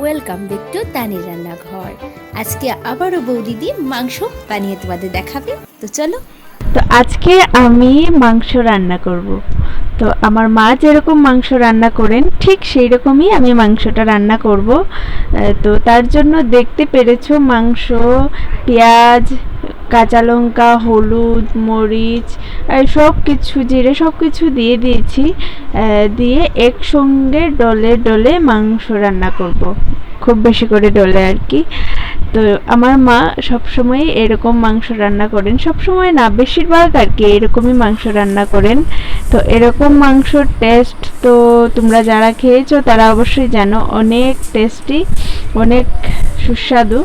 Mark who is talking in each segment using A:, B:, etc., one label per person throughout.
A: Welcome back to তানির রান্নাঘর আজকে আবারও বৌদিদি মাংস বানিয়ে তোমাদের দেখাবে। তো চলো।
B: তো আজকে আমি মাংস রান্না করব। তো আমার মা যেরকম মাংস রান্না করেন, ঠিক সেই রকমই আমি মাংসটা রান্না করব। তো তার জন্য দেখতে পেরেছ মাংস, পেঁয়াজ কাঁচা লঙ্কা, হলুদ, মরিচ সব কিছু জিরে সব কিছু দিয়ে দিয়েছি দিয়ে একসঙ্গে ডলে ডলে মাংস রান্না করব। খুব বেশি করে ডলে আর কি। তো আমার মা সবসময় এরকম মাংস রান্না করেন। সবসময় না, বেশিরভাগ আর কি এরকমই মাংস রান্না করেন। তো এরকম মাংসর টেস্ট তো তোমরা যারা খেয়েছো, তারা অবশ্যই জানো অনেক টেস্টি অনেক সুস্বাদু।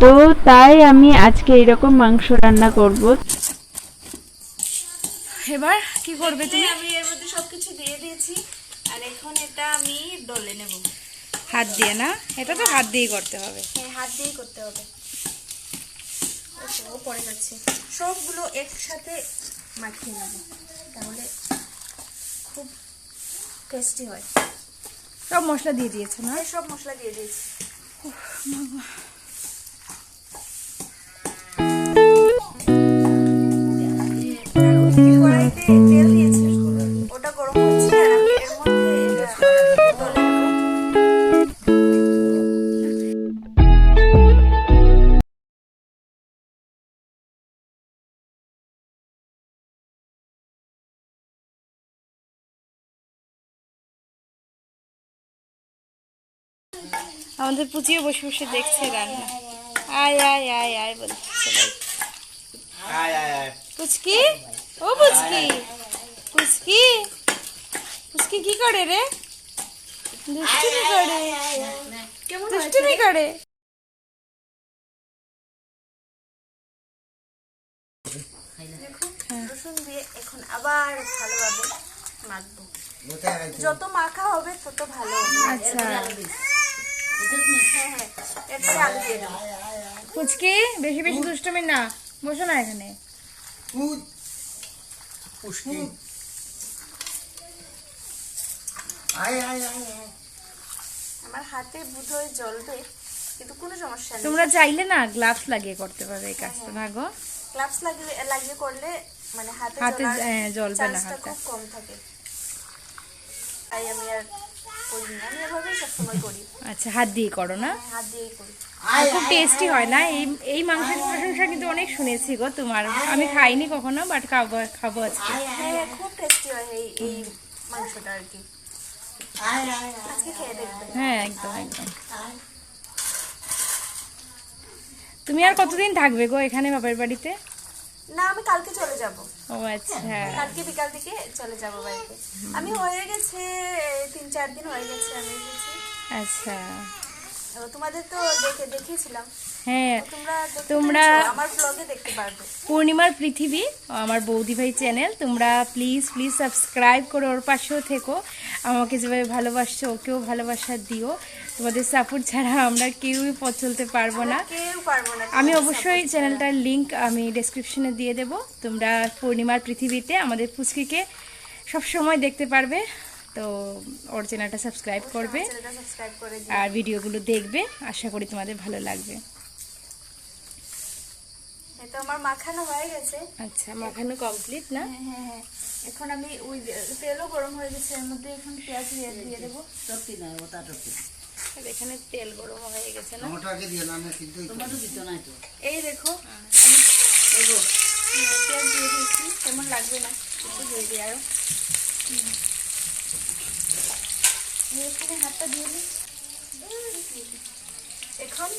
B: তো তাই আমি আজকে এরকম মাংস রান্না করব।
C: এবার কি করবে তুমি?
B: আমি এর মধ্যে সবকিছু দিয়ে দিয়েছি। আর এখন এটা আমি ডলে নেব।
C: হাত দিয়ে না? এটা তো হাত দিয়েই করতে হবে।
B: হ্যাঁ হাত দিয়েই করতে হবে। ও পড়ে যাচ্ছে। সবগুলো একসাথে মাখিয়ে নেব তাহলে খুব টেস্টি হয়।
C: সব মশলা দিয়ে দিয়েছে না?
B: সব মশলা দিয়ে দিয়েছি। তেল দিয়েছি
C: আমাদের পুচিও বসে বসে দেখছে রান্না। আয় আয় আয় আয় বলছে সবাই। পুচকি? ও পুচকি? পুচকি? পুচকি কি করে রে? দুষ্টুমি করে। দুষ্টুমি করে।
B: দেখুন রসুন দিয়ে এখন আবার ভালোভাবে মাখবো। যত মাখা হবে তত ভালো
C: আচ্ছা। পুচকি বেশি বেশি দুষ্টুমি না। বসো না এখানে।
B: আমার হাতে বুধহয় জ্বলবে কিন্তু কোনো সমস্যা নেই।
C: তোমরা চাইলে না গ্লাভস লাগিয়ে করতে পারবে এই কাজটা না গো?
B: গ্লাভস লাগিয়ে লাগিয়ে করলে মানে হাতে
C: হাতে, হ্যাঁ, জ্বলবে না।
B: খুব কম থাকে। তাই আমি আর
C: আচ্ছা হাত দিয়ে করো না?
B: হাত
C: খুব টেস্টি হয় না? এই এই মাংসের প্রশংসা কিন্তু অনেক শুনেছি গো তোমার। আমি খাইনি কখনো বাট খাব খাব আজকে।
B: হ্যাঁ খুব টেস্টি হয় এই মাংসটা আর কি
C: হ্যাঁ একদম একদম। তুমি আর কতদিন থাকবে গো এখানে বাপের বাড়িতে?
B: না আমি কালকে চলে যাব।
C: ও আচ্ছা।
B: কালকে বিকাল দিকে চলে যাব বাড়িতে। আমি হয়ে গেছে তিন চার দিন হয়ে গেছে আমি
C: আচ্ছা।
B: তোমাদের তো দেখে দেখিয়েছিলাম।
C: হ্যাঁ
B: তোমরা দেখতে
C: তোমরা-
B: পেরেছ? আমার ব্লগে দেখতে পারবে।
C: পূর্ণিমার পৃথিবী আমার বৌদি ভাই চ্যানেল তোমরা প্লিজ প্লিজ সাবস্ক্রাইব করে ওর পাশেও থেকো। আমাকে যেভাবে ভালোবাসছো ওকেও ভালোবাসা দিও। তোমাদের সাপোর্ট ছাড়া আমরা কেউই পথ চলতে পারব না। আমি অবশ্যই চ্যানেলটার লিংক আমি ডেসক্রিপশনে দিয়ে দেব। তোমরা পূর্ণিমার পৃথিবীতে আমাদের পুচকিকে সব সময় দেখতে পারবে। তো ওর চ্যানেলটা সাবস্ক্রাইব করবে আর ভিডিওগুলো দেখবে আশা করি তোমাদের ভালো লাগবে।
B: এই তো আমার মাখানো হয়ে গেছে।
C: আচ্ছা মাখানো কমপ্লিট না?
B: হ্যাঁ হ্যাঁ হ্যাঁ। এখন আমি ওই তেলও গরম হয়ে গেছে এর মধ্যে এখন পেঁয়াজ দিয়ে দিয়ে দেবো।
C: এখানে তেল গরম হয়ে গেছে না?
B: এই দেখো আমি পেঁয়াজ দিয়ে দিয়েছি তেমন লাগবে না একটু দিয়ে দিই আরও। এখানে হাতটা দিয়ে দিই। এখন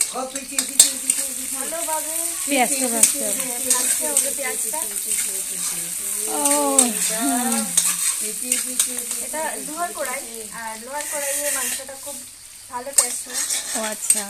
B: ভালোভাবে
C: পেঁয়াজটা ভাজতে হবে।
B: পেঁয়াজটা
C: ও
B: এটা লোহার কড়াই আর লোহার কড়াইয়ে মাংসটা খুব ভালো টেস্ট হয়।
C: ও আচ্ছা।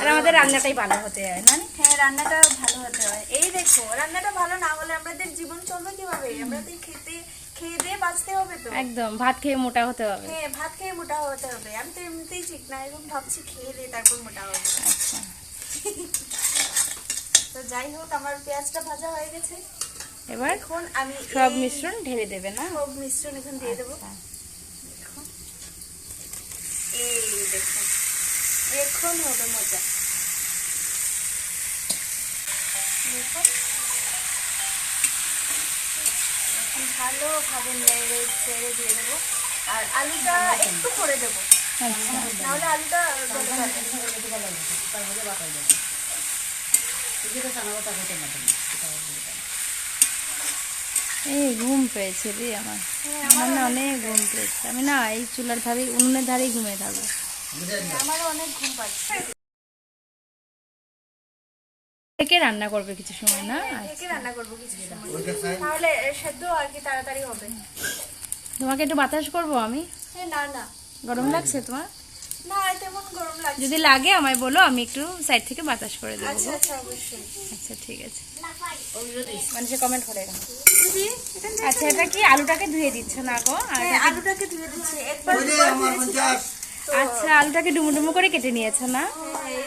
C: আর আমাদের রান্নাটাই ভালো হতে হয় না?
B: হ্যাঁ রান্নাটা ভালো হতে হয়। এই দেখো রান্নাটা ভালো না হলে আমাদের জীবন চলবে কীভাবে? আমাদের খেতে খেয়ে দিয়ে বাঁচতে হবে তো।
C: একদম ভাত খেয়ে মোটা হতে হবে।
B: হ্যাঁ ভাত খেয়ে মোটা হতে হবে। আমি তো এমনিতেই ঠিক না এখন ভাবছি খেয়ে দিয়ে তারপর মোটা হবে।
C: আচ্ছা।
B: তো যাই হোক আমার পেঁয়াজটা ভাজা হয়ে গেছে।
C: এবার
B: এখন আমি
C: সব মিশ্রণ ঢেলে দেবে না?
B: সব মিশ্রণ এখন দিয়ে দেবো।
C: আচ্ছা।
B: এই দেখুন হবে মজা। এখন ভালোভাবে নেড়ে ছেড়ে দিয়ে দেবো। আর আলুটা একটু করে দেবো। নাহলে আলুটা
C: এই ঘুম পেয়েছে রে আমার। আমার না অনেক ঘুম পেয়েছে। আমি না এই চুলার ধারে উনুনের ধারেই ঘুমিয়ে থাকব।
B: আমারও অনেক ঘুম পাচ্ছে।
C: থেকে রান্না করবে কিছু সময় না?
B: রান্না করব কিছু সময়? তাহলে সেদ্ধ আর কি তাড়াতাড়ি হবে।
C: তোমাকে একটু বাতাস করব আমি?
B: না না।
C: গরম লাগছে তোমার?
B: না তেমন গরম লাগছে
C: যদি লাগে আমায় বলো আমি একটু সাইড থেকে বাতাস করে দেবো।
B: আচ্ছা আচ্ছা অবশ্যই।
C: আচ্ছা ঠিক আছে। মানুষের কমেন্ট করে আচ্ছা এটা কি আলুটাকে ধুয়ে দিচ্ছ না গো? আর
B: হ্যাঁ আলুটাকে ধুয়ে দিচ্ছি। একবার
C: আচ্ছা আলুটাকে ডুমো ডুমো করে কেটে নিয়েছো না?
B: হ্যাঁ,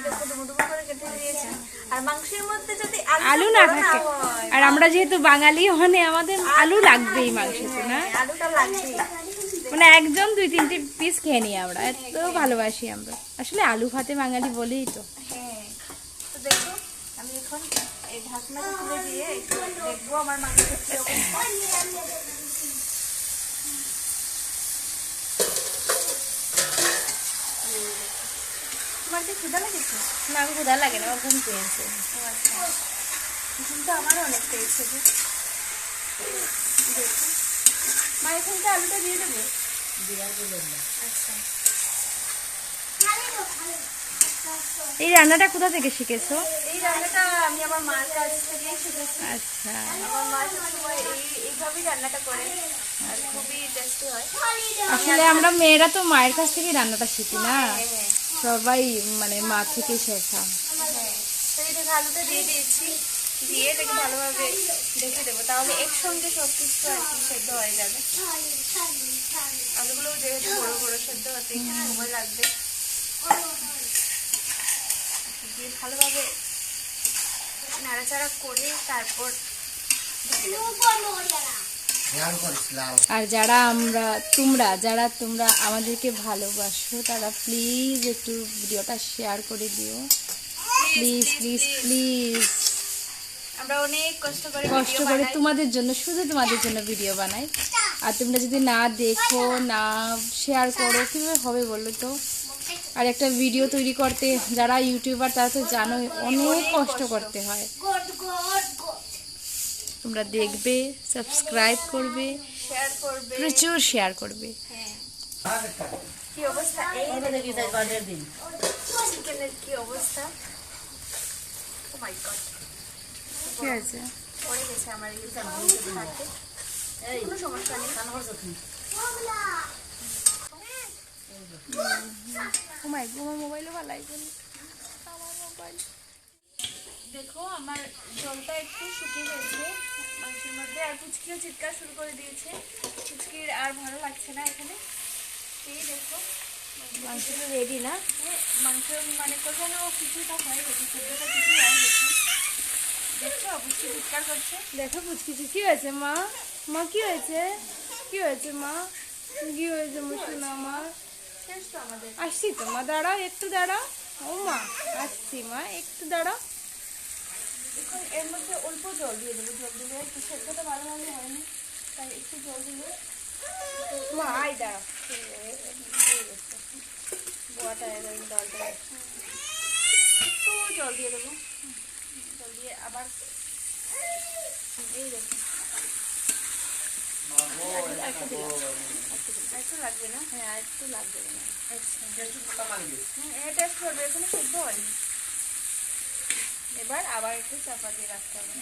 B: আর মাংসের মধ্যে যদি
C: আলু না থাকে। আর আমরা যেহেতু বাঙালি মানে আমাদের আলু লাগবেই মাংসতে না?
B: হ্যাঁ, আলুটা লাগবেই।
C: মানে একদম দুই তিনটে পিস খেয়ে নিই আমরা। এত ভালোবাসি আমরা। আসলে আলু ভাতে বাঙালি বলেই তো।
B: হ্যাঁ তো দেখো আমি এখন এই ঢাকনাটা খুলে দিয়ে দেখব আমার মাংসের তোমার কি ক্ষুদা লেগেছে?
C: না আমি ক্ষুধা লাগে না আমার ঘুম পেয়েছে।
B: আচ্ছা। কিন্তু আমারও অনেক পেয়েছে মা এখানটা আলুটা দিয়ে দেবো? আচ্ছা।
C: এই রান্নাটা কোথা থেকে শিখেছো?
B: এই রান্নাটা আমি আমার মার কাছ থেকে শিখেছি।
C: আচ্ছা।
B: আমার মা সবসময় এই এইভাবেই রান্নাটা করে। আর খুবই টেস্টি হয়।
C: আসলে আমরা মেয়েরা তো মায়ের কাছ থেকে রান্নাটা শিখি না।
B: হ্যাঁ।
C: সবাই মানে মা থেকে শেখা।
B: হ্যাঁ দিয়ে দিয়েছি। দিয়ে ভালোভাবে দেখে দেবো। তাহলে একসঙ্গে সেদ্ধ হয়ে যাবে। সেদ্ধ হতে সময় লাগবে। দিয়ে ভালোভাবে নাড়াচাড়া করে তারপর।
C: আর যারা আমরা তোমরা যারা তোমরা আমাদেরকে ভালোবাসো তারা প্লিজ একটু ভিডিওটা শেয়ার করে দিও। প্লিজ প্লিজ প্লিজ
B: আমরা অনেক কষ্ট করে
C: কষ্ট করে তোমাদের জন্য শুধু তোমাদের জন্য ভিডিও বানাই। আর তোমরা যদি না দেখো না শেয়ার করো কীভাবে হবে বলো তো? আর একটা ভিডিও তৈরি করতে যারা ইউটিউবার তারা তো জানোই অনেক কষ্ট করতে হয়। তোমরা দেখবে সাবস্ক্রাইব করবে প্রচুর শেয়ার করবে
B: হ্যাঁ কি অবস্থা কি অবস্থা মাই গড
C: ঠিক আছে
B: পড়ে গেছে আমার এই হাতে কোনো সমস্যা নেই
C: ঘুমাই ঘুমাই মোবাইলও ভালাই আমার মোবাইল
B: দেখো আমার জলটা একটু শুকিয়ে গেছে। মাংসের মধ্যে আর পুচকিও চিৎকার শুরু করে দিয়েছে। পুচকির আর ভালো লাগছে না এখানে। এই দেখো
C: মাংস রেডি না?
B: হ্যাঁ, মাংস মানে কোথাও কিছুটা হয়ে গেছে সেদ্ধটা কিছু হয়ে গেছে দেখছ পুচকি চিৎকার করছে।
C: দেখো পুচকিচি কি হয়েছে মা? মা কি হয়েছে? কি হয়েছে মা? কি হয়েছে মুসুনা মা? আসছি তো মা দাঁড়াও একটু দাঁড়াও। ও মা আসছি মা একটু দাঁড়াও।
B: এখন এর মধ্যে অল্প জল দিয়ে দেবো জল দিলে একটু সেদ্ধটা ভালোভাবে হয়নি তাই একটু জল দিলে
C: মা আই দাঁড়াও
B: বোয়াটা জলটা একটু জল দিয়ে দেবো। জল দিয়ে আবার এই দেখো। আরেকটু দিলাম। আরেকটু লাগবে না?
C: হ্যাঁ আর একটু লাগবে না।
B: আচ্ছা। এটা টেস্ট করবে এখানে সেদ্ধ হয়নি। এবার আবার একটু চাপা দিয়ে রাখতে হবে.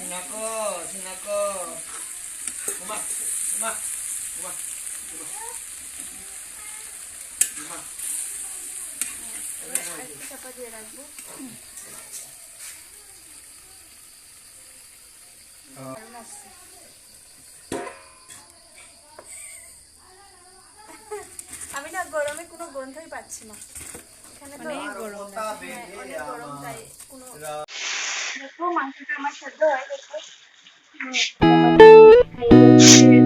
B: এবার আরেকটু চাপা দিয়ে রাখব। আমি না গরমে কোনো গন্ধই পাচ্ছি না। এখানে তো
C: গরম
B: হ্যাঁ, অনেক গরম তাই কোনো দেখো মাংসটা আমার সেদ্ধ হয়ে গেছে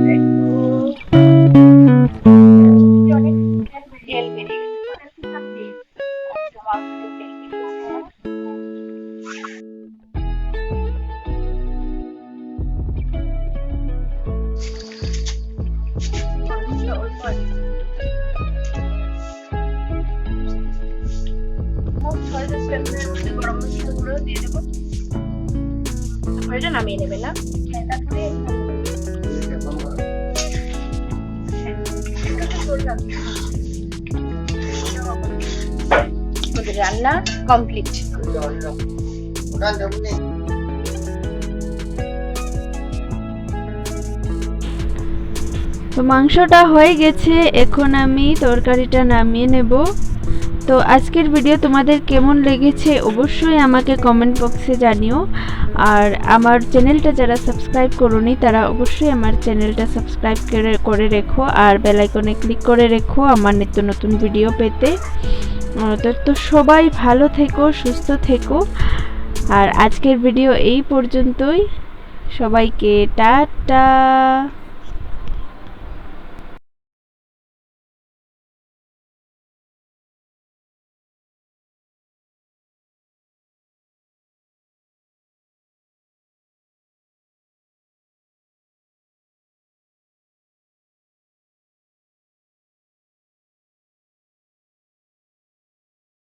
B: তেল এটা নামিয়ে নেবে না। রান্না কমপ্লিট
D: তো মাংসটা হয়ে গেছে, এখন আমি তরকারিটা নামিয়ে নেব। তো আজকের ভিডিও তোমাদের কেমন লেগেছে অবশ্যই আমাকে কমেন্ট বক্সে জানিও। আর আমার চ্যানেলটা যারা সাবস্ক্রাইব করোনি, তারা অবশ্যই আমার চ্যানেলটা সাবস্ক্রাইব করে রেখো আর বেল আইকনে ক্লিক করে রেখো আমার নিত্য নতুন ভিডিও পেতে। তো তো সবাই ভালো থেকো, সুস্থ থেকো। আর আজকের ভিডিও এই পর্যন্তই। সবাইকে টাটা।